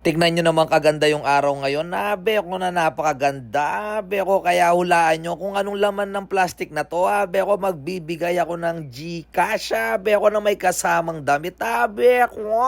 Tignan nyo naman kaganda yung araw ngayon. Nabe ko na napakaganda. Abe ko kaya hulaan nyo kung anong laman ng plastic na to. Abe ko magbibigay ako ng Gcash. Abe ko na may kasamang damit. Abe ko.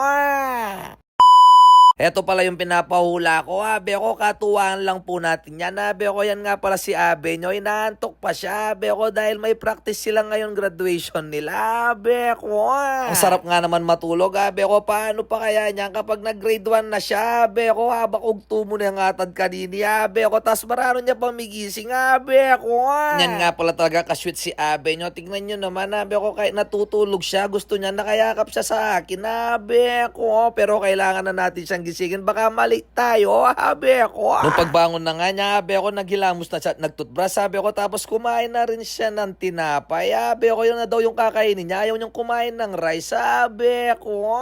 Eto pala yung pinapahula ko. Abe ko katuwaan lang po natin yan. Abe ko yan nga pala si Abe nyo. Inaantok pa siya. Abe ko dahil may practice sila ngayon graduation nila. Abe ko. ah. Ang sarap nga naman matulog. Abe ko paano pa kaya niyan kapag nag-grade 1 na siya. Abe ko habak ugto mo na yung atad kanini. Abe ko tas marano niya pang migising. Abe ko. ah. Yan nga pala talaga kasweet si Abe nyo. Tignan nyo naman. Abe ko kahit natutulog siya. Gusto niya nakayakap siya sa akin. Abe ko. Pero kailangan na natin siyang gisingin. Baka mali tayo. Abe ko. Nung pagbangon na nga niya. Abe ko naghilamos na siya. at Nagtutbrush. Sabi ko tapos kumain na rin siya ng tinapay. Abe ko yun na daw yung kakainin niya. Ayaw niyang kumain ng rice. Sabi ko.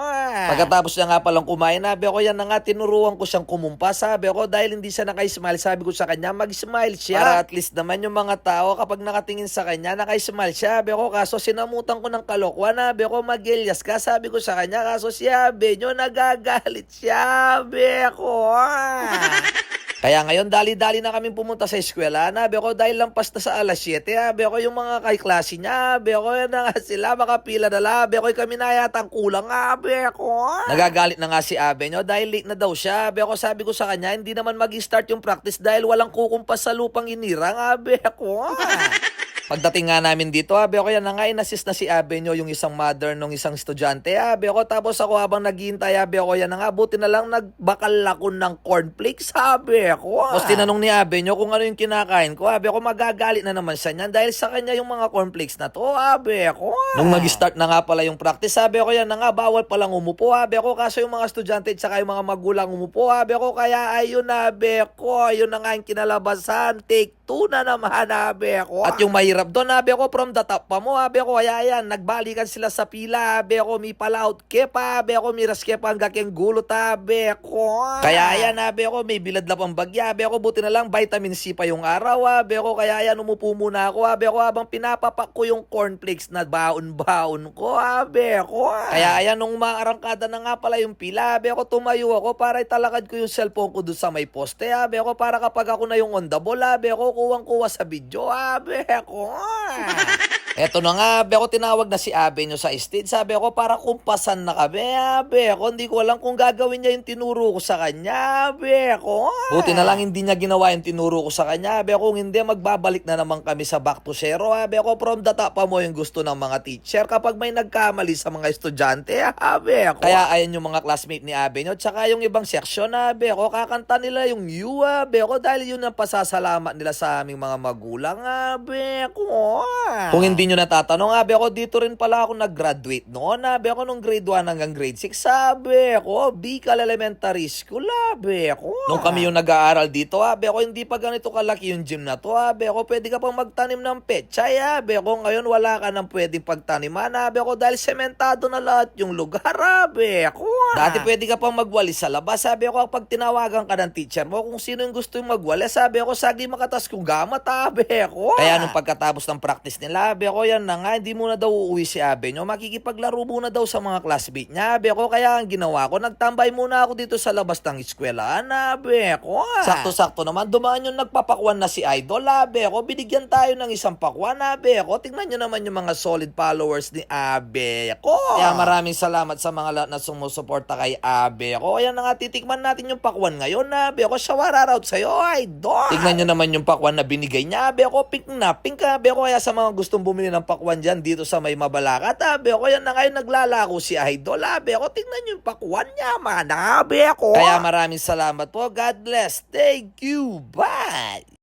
Pagkatapos niya nga palang kumain. Sabi ko yan na nga tinuruan ko siyang kumumpa. Sabi ko dahil hindi siya naka-smile. Sabi ko sa kanya mag-smile siya. Para at least naman yung mga tao kapag nakatingin sa kanya naka-smile siya. Sabi ko kaso sinamutan ko ng kalokwan. Sabi ko mag-Elias ka. Sabi ko sa kanya kaso siya. Sabi nyo nagagalit siya. Sabi ko. Kaya ngayon, dali-dali na kami pumunta sa eskwela. Nabi ko, dahil lampas na sa alas 7, sabi ko, yung mga kay klase niya, sabi ko, na nga sila, makapila na lang. Sabi ko, kami na yata ang kulang, sabi ko. Nagagalit na nga si Abe nyo dahil late na daw siya. Sabi ko, sabi ko sa kanya, hindi naman mag-start yung practice dahil walang kukumpas sa lupang inirang, sabi ko. Pagdating nga namin dito, abe ako yan na nga, inassist na si Abe nyo, yung isang mother nung isang estudyante. Abe ako, tapos ako habang naghihintay, abe ako yan na nga, buti na lang nagbakal ako ng cornflakes, sabi ako. Tapos tinanong ni Abe nyo kung ano yung kinakain ko, abe ako, magagalit na naman siya niyan dahil sa kanya yung mga cornflakes na to, abe ako. Nung nag-start na nga pala yung practice, sabi ako yan na nga, bawal palang umupo, abe ako, kaso yung mga estudyante at saka yung mga magulang umupo, abe ako, kaya ayun, abe ko, ayun na nga yung kinalabasan, take two na naman, abe ako. At yung mahirap doon, abe ko, from the top pa mo, abe ko, kaya yan, nagbalikan sila sa pila, abe ko, may palaut kepa, abe ko, may raskepa hanggang keng gulo, abe ko. Kaya yan, abe ko, may bilad na pang bagya, abe ko, buti na lang, vitamin C pa yung araw, abe ko, kaya yan, umupo muna ako, abe ko, habang pinapapak ko yung cornflakes na baon-baon ko, abe ko. Kaya yan, nung maarangkada na nga pala yung pila, abe ko, tumayo ako para italakad ko yung cellphone ko doon sa may poste, abe ko, para kapag ako na yung on the ball, abe ko, kuwang-kuwa sa video, abe ko. Eto na nga, abe ko tinawag na si Abe nyo sa stage. Sabi ko, para kumpasan na kami, Abe ko. Hindi ko alam kung gagawin niya yung tinuro ko sa kanya, Abe ko. Buti na lang hindi niya ginawa yung tinuro ko sa kanya, Abe ko. Kung hindi, magbabalik na naman kami sa back to zero, Abe ko. From the top pa mo yung gusto ng mga teacher kapag may nagkamali sa mga estudyante, Abe ko. Kaya ayan yung mga classmate ni Abe nyo. Tsaka yung ibang section, Abe ko. Kakanta nila yung you, Abe ko. Dahil yun ang pasasalamat nila sa aming mga magulang, Abe ko. Kung hindi nyo natatanong, Abe ko, dito rin pala ako nag-graduate noon. Abe ko, nung grade 1 hanggang grade 6, sabi ko, Bicol Elementary School, Abe ko. Nung kami yung nag-aaral dito, Abe ko, hindi pa ganito kalaki yung gym na to, Abe ko, pwede ka pang magtanim ng pechay, Abe ko, ngayon wala ka nang pwedeng pagtaniman, Abe ko, dahil sementado na lahat yung lugar, Abe ko. Dati pwede ka pang magwalis sa labas, sabi ko, pag tinawagan ka ng teacher mo, kung sino yung gusto yung magwalis, sabi ko, sagi makatas kong gamat, Abe ko. Kaya nung pagkatapos ng practice nila, Abe ko, yan na nga, hindi muna daw uuwi si Abe nyo, makikipaglaro muna daw sa mga classmate niya, Abe. Ko, kaya ang ginawa ko, nagtambay muna ako dito sa labas ng eskwelahan, Abe. Ko. Sakto-sakto naman, dumaan yung nagpapakwan na si Idol, Abe. Ko, binigyan tayo ng isang pakwan, Abe. Ko, tingnan nyo naman yung mga solid followers ni Abe. Ko. Kaya maraming salamat sa mga lahat na sumusuporta kay Abe. Ko. Kaya na nga, titikman natin yung pakwan ngayon, Abe. Ko, shawararout sa'yo, Idol. Tingnan nyo naman yung pakwan na binigay niya, Abe. Ko, pink na pink, Abe. Ko, kaya sa mga gustong bumili ng pakwan dyan dito sa may mabalakat, Abe. Ko, yan na ngayon naglalako si Idol, Abe. Ko, tingnan yung pakwan niya, man, Abe ko. Kaya maraming salamat po, God bless, thank you, bye.